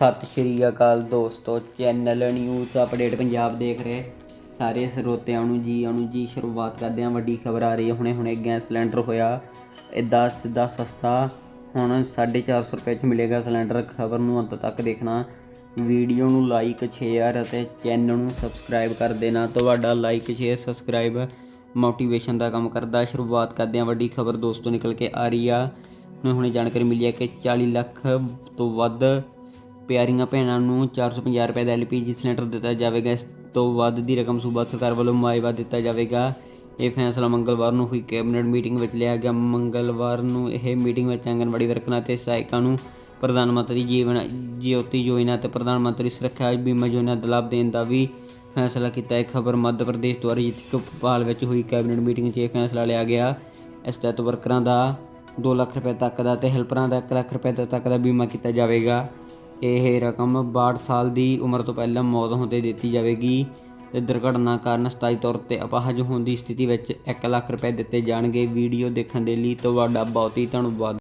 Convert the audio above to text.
ਸਤਿ ਸ਼੍ਰੀ ਅਕਾਲ ਦੋਸਤੋ channel news update Punjab ਦੇਖ ਰਹੇ। ਸਾਰੇ ਸਰੋਤਿਆਂ ਨੂੰ ਜੀ ਆਨੂੰ ਜੀ, ਸ਼ੁਰੂਆਤ ਕਰਦੇ ਹਾਂ। ਵੱਡੀ ਖਬਰ ਆ ਰਹੀ ਹੈ, ਹੁਣੇ ਹੁਣੇ ਗੈਸ ਸਿਲੰਡਰ ਹੋਇਆ। ਇਦਾਂ ਸਿੱਧਾ ਸਸਤਾ, ਹੁਣ 450 ਰੁਪਏ 'ਚ ਮਿਲੇਗਾ ਸਿਲੰਡਰ। ਖਬਰ ਨੂੰ ਅੰਤ ਤੱਕ ਦੇਖਣਾ। ਵੀਡੀਓ ਨੂੰ ਲਾਈਕ ਸ਼ੇਅਰ ਅਤੇ ਚੈਨਲ ਨੂੰ ਸਬਸਕ੍ਰਾਈਬ ਕਰ ਦੇਣਾ। ਤੁਹਾਡਾ ਲਾਈਕ ਸ਼ੇਅਰ ਸਬਸਕ੍ਰਾਈਬ ਮੋਟੀਵੇਸ਼ਨ ਦਾ ਕੰਮ ਕਰਦਾ। ਸ਼ੁਰੂਆਤ ਕਰਦੇ ਹਾਂ, ਵੱਡੀ ਖਬਰ ਦੋਸਤੋ ਨਿਕਲ ਕੇ ਆ ਰਹੀ ਆ। ਹੁਣ ਹੁਣੇ ਜਾਣਕਾਰੀ ਮਿਲੀ ਹੈ ਕਿ 40 ਲੱਖ ਤੋਂ ਵੱਧ ਪਿਆਰੀਆਂ ਭੈਣਾਂ ਨੂੰ 450 ਰੁਪਏ ਦਾ ਐਲਪੀਜੀ ਸਿਲੰਡਰ ਦਿੱਤਾ ਜਾਵੇਗਾ। ਇਸ ਤੋਂ ਵੱਧ ਦੀ ਰਕਮ ਸੂਬਾ ਸਰਕਾਰ ਵੱਲੋਂ ਮੁਆਵਜ਼ਾ ਦਿੱਤਾ ਜਾਵੇਗਾ। ਇਹ ਫੈਸਲਾ ਮੰਗਲਵਾਰ ਨੂੰ ਹੋਈ ਕੈਬਨਿਟ ਮੀਟਿੰਗ ਵਿੱਚ ਲਿਆ ਗਿਆ। ਮੰਗਲਵਾਰ ਨੂੰ ਇਹ ਮੀਟਿੰਗ ਵਿੱਚ ਆਂਗਨਵਾੜੀ ਵਰਕਰਾਂ ਤੇ ਸਹਾਇਕਾਂ ਨੂੰ ਪ੍ਰਧਾਨ ਮੰਤਰੀ ਜੀਵਨ ਜਯੋਤੀ ਯੋਜਨਾ ਤੇ ਪ੍ਰਧਾਨ ਮੰਤਰੀ ਸੁਰੱਖਿਆ ਬੀਮਾ ਯੋਜਨਾ ਦਾ ਲਾਭ ਦੇਣ ਦਾ ਵੀ ਫੈਸਲਾ ਕੀਤਾ। ਹੈ ਖਬਰ ਮੱਧ ਪ੍ਰਦੇਸ਼ ਦੁਆਰਾ ਜਿੱਥੇ ਭੋਪਾਲ ਵਿੱਚ ਹੋਈ ਕੈਬਨਿਟ ਮੀਟਿੰਗ 'ਚ ਇਹ ਫੈਸਲਾ ਲਿਆ ਗਿਆ। ਇਸ ਤਹਿਤ ਵਰਕਰਾਂ ਦਾ 2 ਲੱਖ ਰੁਪਏ ਤੱਕ ਦਾ ਤੇ ਹੈਲਪਰਾਂ ਦਾ 1 ਲੱਖ ਰੁਪਏ ਤੱਕ ਦਾ ਬੀਮਾ ਕੀਤਾ ਜਾਵੇਗਾ। ਇਹ ਰਕਮ 62 ਸਾਲ ਦੀ ਉਮਰ ਤੋਂ ਪਹਿਲਾਂ ਮੌਤ ਹੋਣ ਤੇ ਦਿੱਤੀ ਜਾਵੇਗੀ ਤੇ ਦੁਰਘਟਨਾ ਕਾਰਨ ਸਥਾਈ ਤੌਰ ਤੇ ਅਪਾਹਜ ਹੋਣ ਦੀ ਸਥਿਤੀ ਵਿੱਚ 1 ਲੱਖ ਰੁਪਏ ਦਿੱਤੇ ਜਾਣਗੇ। ਵੀਡੀਓ ਦੇਖਣ ਦੇ ਲਈ ਤੁਹਾਡਾ ਬਹੁਤ ਹੀ ਧੰਨਵਾਦ।